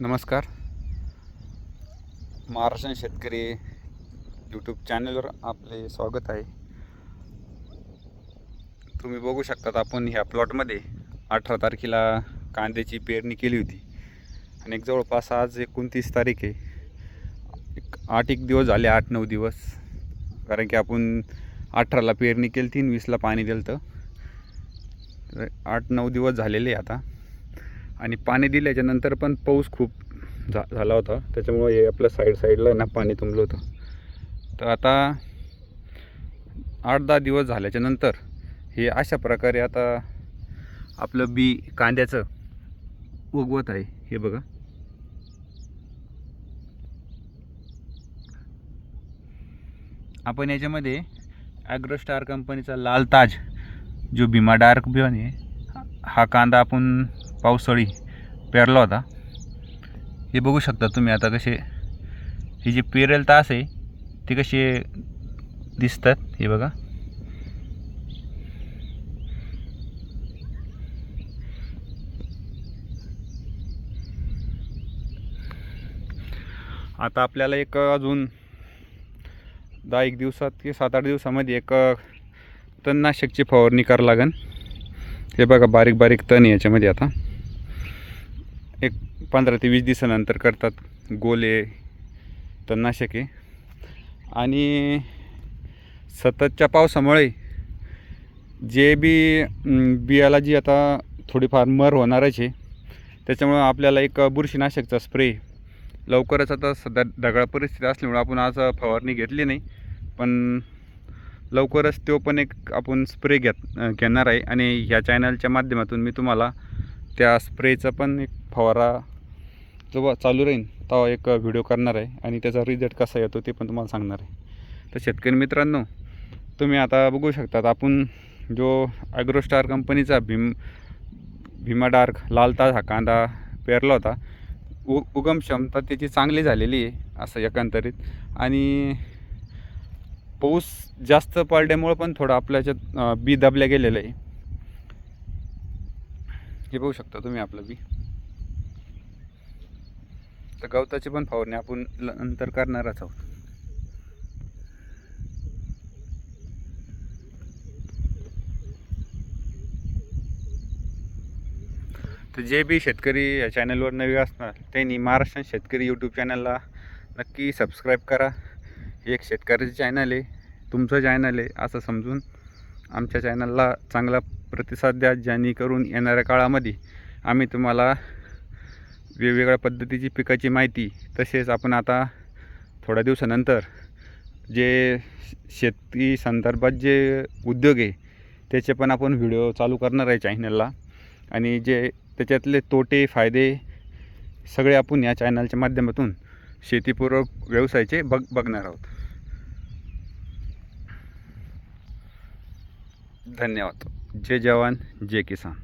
नमस्कार. महाराष्ट्र शेतकरी यूट्यूब चॅनलवर आपले स्वागत आहे. तुम्ही बघू शकतात आपण ह्या प्लॉटमध्ये अठरा तारखेला कांद्याची पेरणी केली होती. आणि एक जवळपास आज एकोणतीस तारीख आहे. एक आठ एक दिवस झाले आठ नऊ दिवस. कारण की आपण अठराला पेरणी केली तीन वीसला पाणी दिलं तर आठ नऊ दिवस झालेले आता. आणि पाणी दिल्याच्यानंतर पण पाऊस खूप झा झाला होता. त्याच्यामुळं हे आपल्या साईड साईडला ना पाणी तुंबलं होतं. तर आता आठ दहा दिवस झाल्याच्यानंतर हे अशा प्रकारे आता आपलं बी कांद्याचं उगवत आहे. हे बघा. आपण याच्यामध्ये ॲग्रोस्टार कंपनीचा लाल ताज जो भीमा डार्क बियाणे आहे हा कांदा आपण पावसाळी पेरला होता. हे बघू शकता तुम्ही आता कसे हे जे पेरेल तास आहे ते कसे दिसतात हे बघा. आता आपल्याला एक अजून दहा एक दिवसात की सात आठ दिवसामध्ये एक तणनाशकची फवारणी करावं लागेल. हे बघा बारीक बारीक तण याच्यामध्ये आता. एक पंधरा ते वीस दिवसानंतर करतात. गोले तणनाशके आणि सततच्या पावसामुळे जे बी बियाला जी आता थोडीफार मर होणारच आहे त्याच्यामुळं आपल्याला एक बुरशीनाशकचा स्प्रे लवकरच आता सध्या ढगाळ परिस्थिती असल्यामुळं आपण आज फवारणी घेतली नाही पण लवकरच तो पण एक आपण स्प्रे घेत घेणार आहे. आणि ह्या चॅनलच्या माध्यमातून मी तुम्हाला त्या स्प्रेचं पण एक फवारा जेव्हा चालू राहील तेव्हा एक व्हिडिओ करणार आहे आणि त्याचा रिझल्ट कसा येतो ते पण तुम्हाला सांगणार आहे. तर शेतकरी मित्रांनो तुम्ही आता बघू शकतात आपण जो ॲग्रोस्टार कंपनीचा भीम भीमा डार्क लालता हा कांदा पेरला होता उ उगम क्षमता त्याची चांगली झालेली आहे असं एकंदरीत. आणि पाऊस जास्त पडल्यामुळं पण थोडं आपल्या याच्यात बी दबल्या गेलेलं आहे. हे बघू शकता तुम्ही आपलं बी. तर गवताची पण फवारणी आपण ल- नंतर करणारच आहोत. तर जे बी शेतकरी या चॅनलवर नवे असणार त्यांनी महाराष्ट्र शेतकरी यूट्यूब चॅनलला नक्की सबस्क्राईब करा. एक शेतकऱ्याचं चॅनल आहे तुमचं चॅनल आहे असं समजून आमच्या चॅनलला चांगला प्रतिसाद द्या जेणेकरून येणाऱ्या काळामध्ये आम्ही तुम्हाला वेगवेगळ्या पद्धतीची पिकाची माहिती तसेच आपण आता थोड्या दिवसानंतर जे शेती संदर्भात जे उद्योग आहे त्याचे पण आपण व्हिडिओ चालू करणार आहे चॅनलला. आणि जे त्याच्यातले तोटे फायदे सगळे आपण या चॅनलच्या माध्यमातून शेतीपूरक व्यवसायाचे बघ बघणार आहोत. धन्यवाद. जय जवान जय किसान.